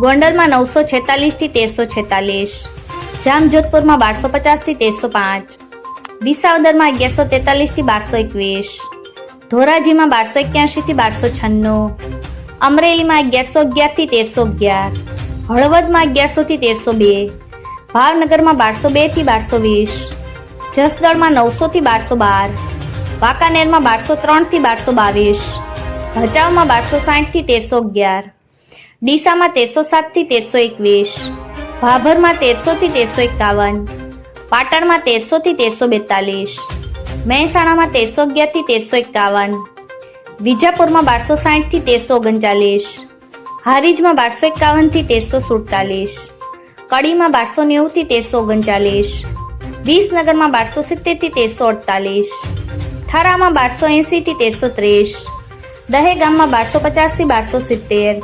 ગોંડલમાં નવસો છેતાલીસથી તેરસો છેતાલીસ. જામજોધપુરમાં બારસો પચાસથી તેરસો પાંચ. વિસાવદરમાં અગિયારસો તેતાલીસથી બારસો એકવીસ. ધોરાજીમાં બારસો એક્યાસીથી બારસો છન્નું. અમરેલીમાં અગિયારસો અગિયારથી તેરસો અગિયાર. હળવદમાં અગિયારસોથી તેરસો બે. ભાવનગરમાં બારસો બેથી બારસો વીસ. જસદણમાં નવસોથી બારસો બાર. વાંકાનેરમાં બારસો ત્રણથી બારસો બાવીસ. ભચાઉમાં બારસો સાઠથી તેરસો અગિયાર. ડીસામાં તેરસો સાતથી તેરસો એકવીસ, ભાભરમાં તેરસોથી તેરસો એકાવન, પાટણમાં તેરસોથી તેરસો બેતાલીસ, મહેસાણામાં તેરસો અગિયારથી તેરસો એકાવન, વિજાપુરમાં બારસો સાઠથી તેરસો ઓગણચાલીસ, હારીજમાં બારસો એકાવનથી તેરસો સુડતાલીસ, કડીમાં બારસો નેવુંથી તેરસો ઓગણચાલીસ, વિસનગરમાં બારસો સિત્તેરથી તેરસો અડતાલીસ, થરામાં બારસો એંસીથી તેરસો ત્રીસ, દહેગામમાં બારસો પચાસથી બારસો સિત્તેર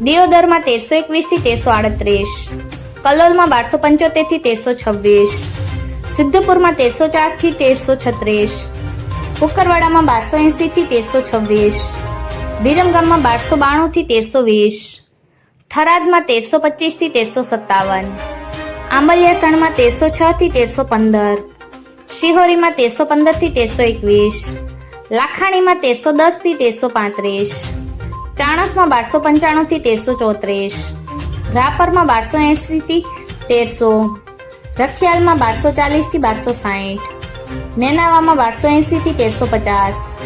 દિયોદરમાં તેરસો એકવીસથી તેરસો આડત્રીસ. કલોલમાં બારસો પંચોતેરથી તેરસો છવ્વીસ. સિદ્ધપુરમાં તેરસો ચારથી તેરસો છત્રીસ. કુકરવાડામાં બારસો એંસીથી તેરસો છવ્વીસ. વિરમગામમાં બારસો બાણુંથી તેરસો વીસ. થરાદમાં તેરસો પચીસથી તેરસો સત્તાવન. આંબલિયાસણમાં તેરસો છથી તેરસો પંદર. શિહોરીમાં તેરસો પંદરથી તેરસો એકવીસ. લાખાણીમાં તેરસો દસથી તેરસો પાંત્રીસ. ચાણસમાં બારસો પંચાણુંથી તેરસો ચોત્રીસ. રાપરમાં બારસો એંસીથી તેરસો. રખિયાલમાં બારસો ચાલીસથી બારસો સાહીઠ. નેનાવામાં બારસો એંસીથી તેરસો પચાસ.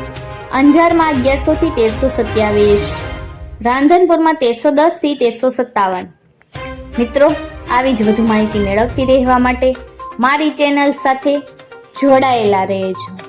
અંજારમાં અગિયારસોથી તેરસો સત્યાવીસ. રાંધનપુરમાં તેરસો દસથી તેરસો સત્તાવન. મિત્રો, આવી જ વધુ માહિતી મેળવતી રહેવા માટે મારી ચેનલ સાથે જોડાયેલા રહેજો.